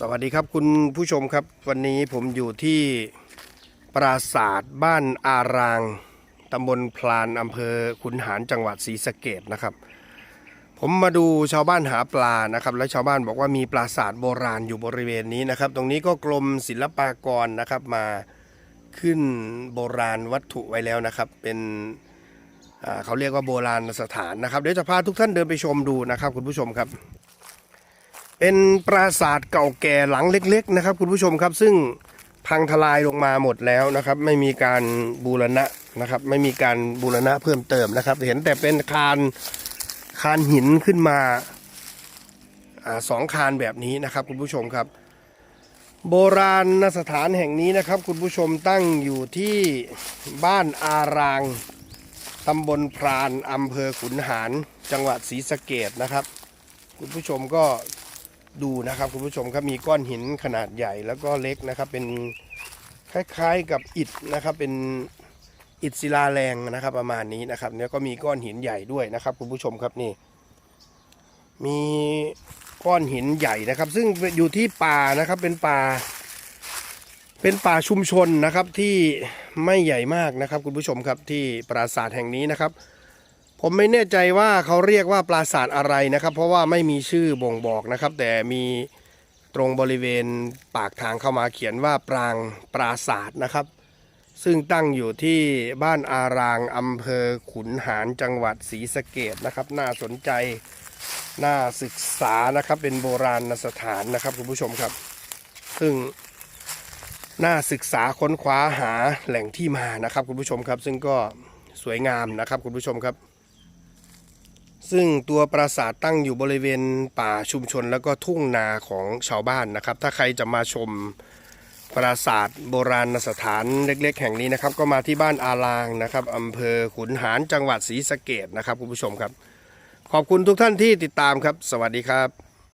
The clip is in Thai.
สวัสดีครับคุณผู้ชมครับวันนี้ผมอยู่ที่ปราสาทบ้านอารางตำบลพลานอำเภอขุนหารจังหวัดศรีสะเกดนะครับ ผมมาดูชาวบ้านหาปลานะครับ และชาวบ้านบอกว่ามีปราสาทโบราณอยู่บริเวณนี้นะครับ ตรงนี้ก็กรมศิลปากรนะครับมาขึ้นโบราณวัตถุไว้แล้วนะครับ เป็นเขาเรียกว่าโบราณสถานนะครับเดี๋ยวจะพาทุกท่านเดินไปชมดูนะครับ คุณผู้ชมครับ เป็นปราสาทเก่าแก่หลังเล็ก ๆ นะครับ คุณผู้ชมครับ ซึ่งพังทลายลงมาหมดแล้วนะครับ ไม่มีการบูรณะนะครับ ไม่มีการบูรณะเพิ่มเติมนะครับ เห็นแต่เป็นคานคานหินขึ้นมาอสองคานแบบนี้นะครับ คุณผู้ชมครับ โบราณสถานแห่งนี้นะครับ คุณผู้ชมตั้งอยู่ที่บ้านอารางตำบลพรานอำเภอขุนหารจังหวัดศรีสะเกดนะครับ คุณผู้ชมก็ ดูนะครับคุณผู้ชมครับมีก้อนหินขนาดใหญ่แล้วก็เล็กนะครับเป็นคล้ายๆกับอิฐนะครับเป็นอิฐศิลาแรงนะครับประมาณนี้นะครับเนี่ยก็มีก้อนหินใหญ่ด้วยนะครับคุณผู้ชมครับนี่ มีก้อนหินใหญ่นะครับ ซึ่งอยู่ที่ป่านะครับเป็นป่า เป็นป่าชุมชนนะครับที่ไม่ใหญ่มากนะครับคุณผู้ชมครับที่ปราสาทแห่งนี้นะครับ ผมไม่แน่ใจว่าเขาเรียกว่าปราสาทอะไรนะครับ เพราะว่าไม่มีชื่อบ่งบอกนะครับ แต่มีตรงบริเวณปากทางเข้ามาเขียนว่าปรางปราสาทนะครับ ซึ่งตั้งอยู่ที่บ้านอารางอำเภอขุนหารจังหวัดศรีสะเกดนะครับ น่าสนใจน่าศึกษานะครับ เป็นโบราณสถานนะครับคุณผู้ชมครับ ซึ่งน่าศึกษาค้นคว้าหาแหล่งที่มานะครับคุณผู้ชมครับ ซึ่งก็สวยงามนะครับคุณผู้ชมครับ ซึ่งตัวปราสาทตั้งอยู่บริเวณป่าชุมชนแล้วก็ทุ่งนาของชาวบ้านนะครับ ถ้าใครจะมาชมปราสาทโบราณสถานเล็ก ๆ แห่งนี้นะครับ ก็มาที่บ้านอาลางนะครับอำเภอขุนหารจังหวัดศรีสะเกดนะครับคุณผู้ชมครับ ขอบคุณทุกท่านที่ติดตามครับ สวัสดีครับ